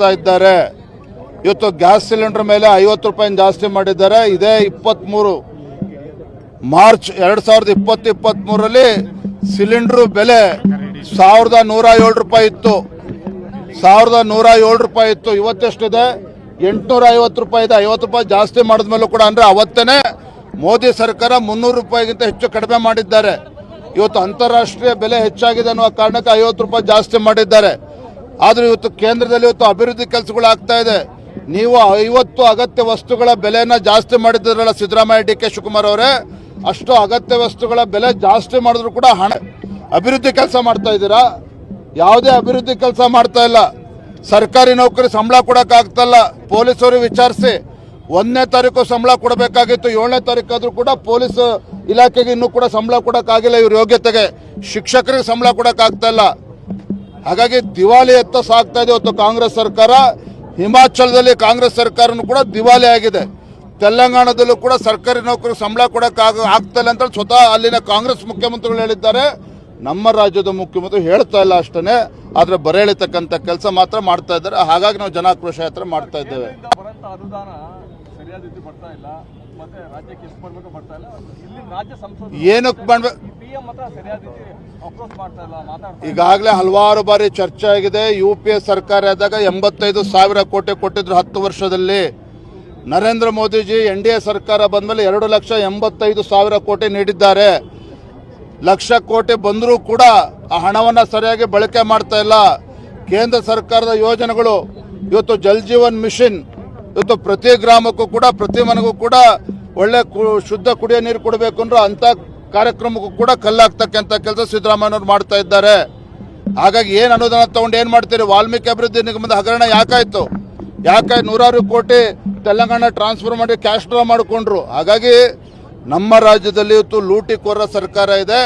ನಡೆಸ್ತಾ ಇದ್ದಾರೆ. ಇವತ್ತು ಗ್ಯಾಸ್ ಸಿಲಿಂಡರ್ ಮೇಲೆ ಐವತ್ತು ರೂಪಾಯಿ ಜಾಸ್ತಿ ಮಾಡಿದ್ದಾರೆ. ಇದೇ ಇಪ್ಪತ್ತ್ಮೂರು ಮಾರ್ಚ್ ಎರಡು ಸಾವಿರದ ಇಪ್ಪತ್ತು ಇಪ್ಪತ್ತ್ಮೂರರಲ್ಲಿ ಸಿಲಿಂಡ್ರು ಬೆಲೆ ಸಾವಿರದ ನೂರ ಏಳು ರೂಪಾಯಿ ಇತ್ತು. ಸಾವಿರದ ನೂರ ಏಳು ರೂಪಾಯಿ ಇತ್ತು. ಇವತ್ತೆಷ್ಟಿದೆ ಎಂಟುನೂರ ಐವತ್ತು ರೂಪಾಯಿ ಇದೆ. ಐವತ್ತು ರೂಪಾಯಿ ಜಾಸ್ತಿ ಮಾಡಿದ್ಮೇಲೂ ಕೂಡ ಅಂದರೆ ಅವತ್ತೇನೆ ಮೋದಿ ಸರ್ಕಾರ ಮುನ್ನೂರು ರೂಪಾಯಿಗಿಂತ ಹೆಚ್ಚು ಕಡಿಮೆ ಮಾಡಿದ್ದಾರೆ. ಇವತ್ತು ಅಂತಾರಾಷ್ಟ್ರೀಯ ಬೆಲೆ ಹೆಚ್ಚಾಗಿದೆ ಅನ್ನುವ ಕಾರಣಕ್ಕೆ ಐವತ್ತು ರೂಪಾಯಿ ಜಾಸ್ತಿ ಮಾಡಿದ್ದಾರೆ. ಆದರೂ ಇವತ್ತು ಕೇಂದ್ರದಲ್ಲಿ ಇವತ್ತು ಅಭಿವೃದ್ಧಿ ಕೆಲಸಗಳಾಗ್ತಾ ಇದೆ. ನೀವು ಐವತ್ತು ಅಗತ್ಯ ವಸ್ತುಗಳ ಬೆಲೆನ ಜಾಸ್ತಿ ಮಾಡಿದ್ರಲ್ಲ ಸಿದ್ದರಾಮಯ್ಯ, ಡಿ ಕೆ ಶಿವಕುಮಾರ್ ಅವರೇ, ಅಷ್ಟು ಅಗತ್ಯ ವಸ್ತುಗಳ ಬೆಲೆ ಜಾಸ್ತಿ ಮಾಡಿದ್ರು ಕೂಡ ಹಣ ಅಭಿವೃದ್ಧಿ ಕೆಲಸ ಮಾಡ್ತಾ ಇದ್ದೀರಾ? ಯಾವುದೇ ಅಭಿವೃದ್ಧಿ ಕೆಲಸ ಮಾಡ್ತಾ ಇಲ್ಲ. ಸರ್ಕಾರಿ ನೌಕರಿ ಸಂಬಳ ಕೊಡೋಕ್ಕಾಗ್ತಲ್ಲ ಪೊಲೀಸರು ವಿಚಾರಿಸಿ, ಒಂದನೇ ತಾರೀಕು ಸಂಬಳ ಕೊಡಬೇಕಾಗಿತ್ತು, ಏಳನೇ ತಾರೀಕಾದರೂ ಕೂಡ ಪೊಲೀಸ್ ಇಲಾಖೆಗೆ ಇನ್ನೂ ಕೂಡ ಸಂಬಳ ಕೊಡೋಕ್ಕಾಗಿಲ್ಲ ಇವ್ರ ಯೋಗ್ಯತೆಗೆ. ಶಿಕ್ಷಕರಿಗೆ ಸಂಬಳ ಕೊಡೋಕ್ಕಾಗ್ತಾ ಇಲ್ಲ. ಹಾಗಾಗಿ ದಿವಾಳಿ ಎತ್ತ ಸಾಗ್ತಾ ಇದೆ ಇವತ್ತು ಕಾಂಗ್ರೆಸ್ ಸರ್ಕಾರ. ಹಿಮಾಚಲದಲ್ಲಿ ಕಾಂಗ್ರೆಸ್ ಸರ್ಕಾರನೂ ಕೂಡ ದಿವಾಳಿ ಆಗಿದೆ. ತೆಲಂಗಾಣದಲ್ಲೂ ಕೂಡ ಸರ್ಕಾರಿ ನೌಕರರು ಸಂಬಳ ಕೊಡೋಕ್ಕಾಗ ಆಗ್ತಾ ಇಲ್ಲ ಅಂತ ಸ್ವತಃ ಅಲ್ಲಿನ ಕಾಂಗ್ರೆಸ್ ಮುಖ್ಯಮಂತ್ರಿಗಳು ಹೇಳಿದ್ದಾರೆ. ನಮ್ಮ ರಾಜ್ಯದ ಮುಖ್ಯಮಂತ್ರಿ ಹೇಳ್ತಾ ಇಲ್ಲ ಅಷ್ಟೇ ಆದರೆ ಬರೆಯಳಿತಕ್ಕಂಥ ಕೆಲಸ ಮಾತ್ರ ಮಾಡ್ತಾ ಇದ್ದಾರೆ. ಹಾಗಾಗಿ ನಾವು ಜನಾಕ್ರೋಶ ಯಾತ್ರೆ ಮಾಡ್ತಾ ಇದ್ದೇವೆ. ಸರಿಯಾದ ರೀತಿ ಬರ್ತಾ ಇಲ್ಲ. ಮತ್ತೆ ರಾಜ್ಯಕ್ಕೆ ಎಷ್ಟು ಬರ್ತಾ ಇಲ್ಲ. ಇಲ್ಲಿ ರಾಜ್ಯ ಸಂಸದ ಏನಕ್ಕೆ ಮಾಡ್ಬೇಕು ಪಿ ಎಂ ಮಾತ್ರ ಸರಿಯಾದ ರೀತಿ ಅಪ್ರೋಚ್ ಮಾಡ್ತಾ ಇಲ್ಲ ಮಾತಾಡ್ತಾ. ಈಗಾಗಲೇ ಹಲವಾರು ಬಾರಿ ಚರ್ಚೆ ಆಗಿದೆ. ಯು ಪಿ ಎ ಸರ್ಕಾರ ಆದಾಗ ಎಂಬತ್ತೈದು ಸಾವಿರ ಕೋಟಿ ಕೊಟ್ಟಿದ್ರು ಹತ್ತು ವರ್ಷದಲ್ಲಿ. Narendra Modiji N D A ಸರ್ಕಾರ ಬಂದಮೇಲೆ ಎರಡು ಲಕ್ಷ ಎಂಬತ್ತೈದು ಸಾವಿರ ಕೋಟಿ ನೀಡಿದ್ದಾರೆ. ಲಕ್ಷ ಕೋಟಿ ಬಂದರೂ ಕೂಡ ಆ ಹಣವನ್ನು ಸರಿಯಾಗಿ ಬಳಕೆ ಮಾಡ್ತಾ ಇಲ್ಲ. ಕೇಂದ್ರ ಸರ್ಕಾರದ ಯೋಜನೆಗಳು ಇವತ್ತು ಜಲ್ ಜೀವನ್ ಮಿಷನ್ ಇವತ್ತು ಪ್ರತಿ ಗ್ರಾಮಕ್ಕೂ ಕೂಡ, ಪ್ರತಿ ಮನೆಗೂ ಕೂಡ ಒಳ್ಳೆ ಶುದ್ಧ ಕುಡಿಯೋ ನೀರು ಕೊಡಬೇಕು ಅಂದ್ರೆ ಅಂಥ ಕಾರ್ಯಕ್ರಮಕ್ಕೂ ಕೂಡ ಕಲ್ಲಾಗ್ತಕ್ಕಂಥ ಕೆಲಸ ಸಿದ್ದರಾಮಯ್ಯನವ್ರು ಮಾಡ್ತಾ ಇದ್ದಾರೆ. ಹಾಗಾಗಿ ಏನು ಅನುದಾನ ತಗೊಂಡು ಏನು ಮಾಡ್ತೀರಿ? ವಾಲ್ಮೀಕಿ ಅಭಿವೃದ್ಧಿ ನಿಗಮದ ಹಗರಣ ಯಾಕಾಯ್ತು? ಯಾಕೆ ನೂರಾರು ಕೋಟಿ ತೆಲಂಗಾಣ ಟ್ರಾನ್ಸ್ಫರ್ ಮಾಡಿ ಕ್ಯಾಶ್ ಡ್ರಾ ಮಾಡಿಕೊಂಡ್ರು? ಹಾಗಾಗಿ ನಮ್ಮ ರಾಜ್ಯದಲ್ಲಿ ಇವತ್ತು ಲೂಟಿಕೋರ ಸರ್ಕಾರ ಇದೆ.